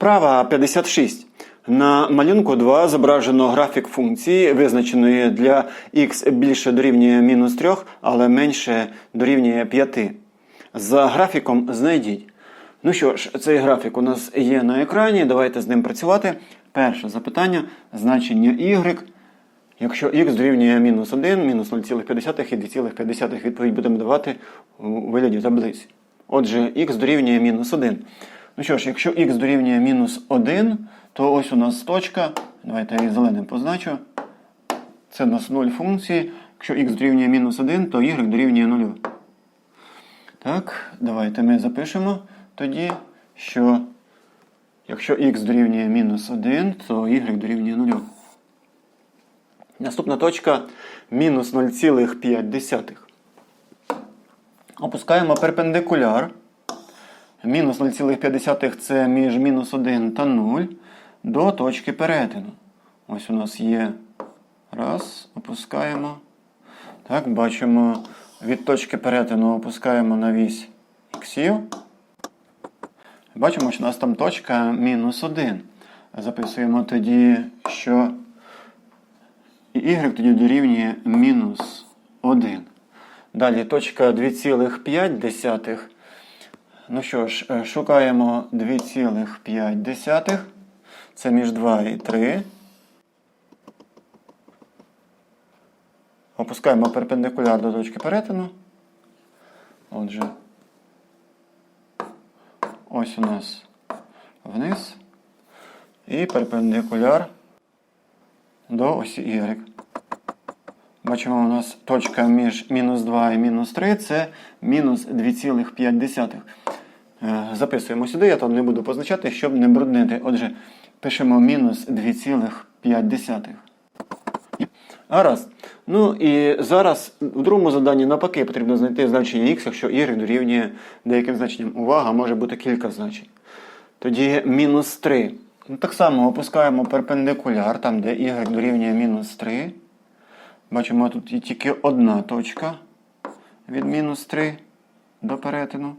Вправа 56. На малюнку 2 зображено графік функції, визначеної для х більше дорівнює мінус 3, але менше дорівнює 5. За графіком знайдіть. Ну що ж, цей графік у нас є на екрані. Давайте з ним працювати. Перше запитання значення y. Якщо х дорівнює мінус 1, мінус 0,5 і 2,5 відповідь будемо давати у вигляді таблиці. Отже, х дорівнює мінус 1. Ну що ж, якщо х дорівнює мінус 1, то ось у нас точка. Давайте я її зеленим позначу. Це у нас 0 функції. Якщо х дорівнює мінус 1, то y дорівнює 0. Так, давайте ми запишемо тоді, що якщо х дорівнює мінус 1, то y дорівнює 0. Наступна точка мінус 0,5. Опускаємо перпендикуляр. Мінус 0,5 це між мінус 1 та 0 до точки перетину. Ось у нас є. Раз, опускаємо. Так, бачимо, від точки перетину опускаємо на вісь іксів. Бачимо, що у нас там точка мінус 1. Записуємо тоді, що y тоді дорівнює мінус 1. Далі точка 2,5. Ну що ж, е, шукаємо 2,5. Це між 2 і 3. Опускаємо перпендикуляр до точки перетину. Отже, ось у нас вниз. І перпендикуляр до осі Y. Бачимо, у нас точка між мінус 2 і мінус 3 це мінус 2,5. Е, Записуємо сюди, я там не буду позначати, щоб не бруднити. Отже, пишемо мінус 2,5. Гаразд. Ну і зараз в другому заданні навпаки потрібно знайти значення х, якщо y дорівнює деяким значенням. Увага, може бути кілька значень. Тоді мінус 3. Ну, так само опускаємо перпендикуляр, там, де y дорівнює мінус 3. Бачимо, тут є тільки одна точка від мінус 3 до перетину.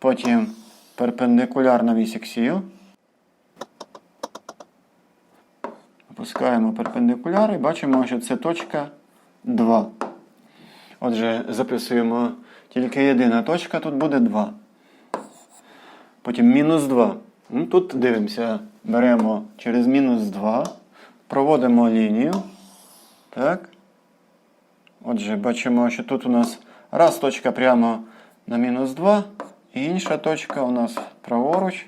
Потім перпендикуляр на вісь іксів. Опускаємо перпендикуляр і бачимо, що це точка 2. Отже, записуємо тільки єдина точка, тут буде 2. Потім мінус 2. Ну, Тут дивимося, беремо через мінус 2, проводимо лінію. Так. Отже, бачимо, що тут у нас раз точка прямо на мінус 2, і інша точка у нас праворуч.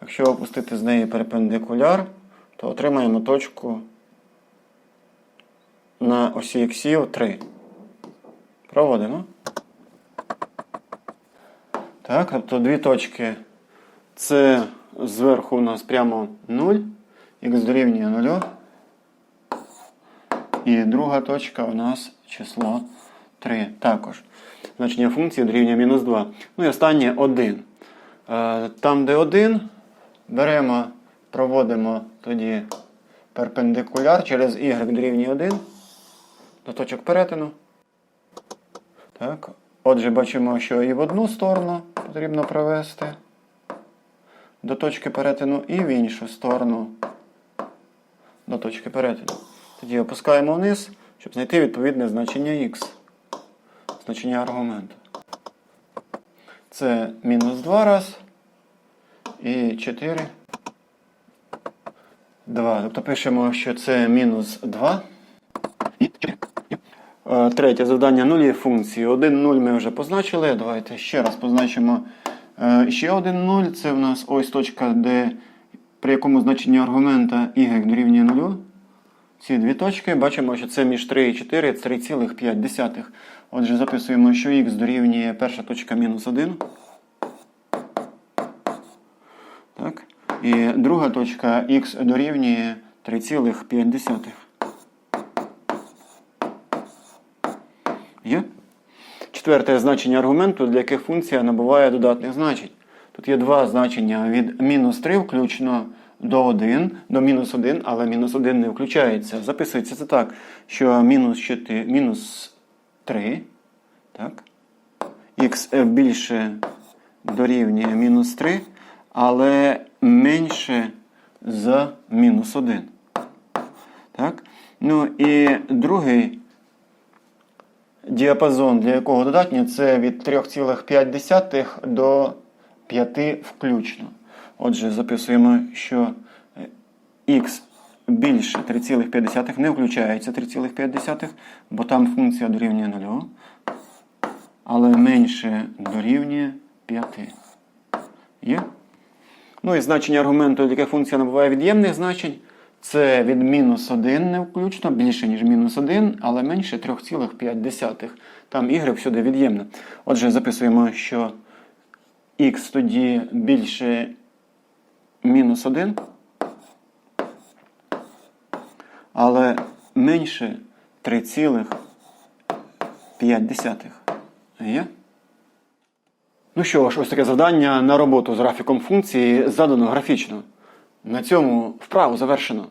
Якщо опустити з неї перпендикуляр, то отримаємо точку на осі іксів 3. Проводимо. Так, тобто дві точки. Це зверху у нас прямо 0, х дорівнює 0. І друга точка у нас число 3 також. Значення функції дорівнює мінус 2. Ну і останнє 1. Е, Там, де 1, беремо, проводимо тоді перпендикуляр через y дорівнює 1 до точок перетину. Так. Отже, бачимо, що і в одну сторону потрібно провести до точки перетину, і в іншу сторону до точки перетину. Тоді опускаємо вниз, щоб знайти відповідне значення х. Значення аргументу. Це мінус 2 раз і 4. 2. Тобто пишемо, що це мінус 2. І 4. Е, Третє завдання нулі функції. 1 0 ми вже позначили. Давайте ще раз позначимо е, ще один 0. Це в нас ось точка, де при якому значенні аргумента y дорівнює 0. Ці дві точки бачимо, що це між 3 і 4 це 3,5. Отже, записуємо, що х дорівнює перша точка мінус 1. Так. І друга точка х дорівнює 3,5. Є? Четверте значення аргументу, для яких функція набуває додатних значень. Тут є два значення від мінус 3 включно до 1, до мінус 1, але мінус 1 не включається. Записується це так, що мінус 4, мінус 3, так, х більше дорівнює мінус 3, але менше за мінус 1. Так? Ну і другий діапазон, для якого додатньо, це від 3,5 до 5 включно. Отже, записуємо, що х більше 3,5 не включається 3,5, бо там функція дорівнює 0, але менше дорівнює 5. Є? Ну і значення аргументу, яке функція набуває від'ємних значень, це від мінус 1 не включно, більше, ніж мінус 1, але менше 3,5. Там y всюди від'ємне. Отже, записуємо, що х тоді більше мінус 1, але менше 3,5. Є? Ну що ж, ось таке завдання на роботу з графіком функції задано графічно. На цьому вправу завершено.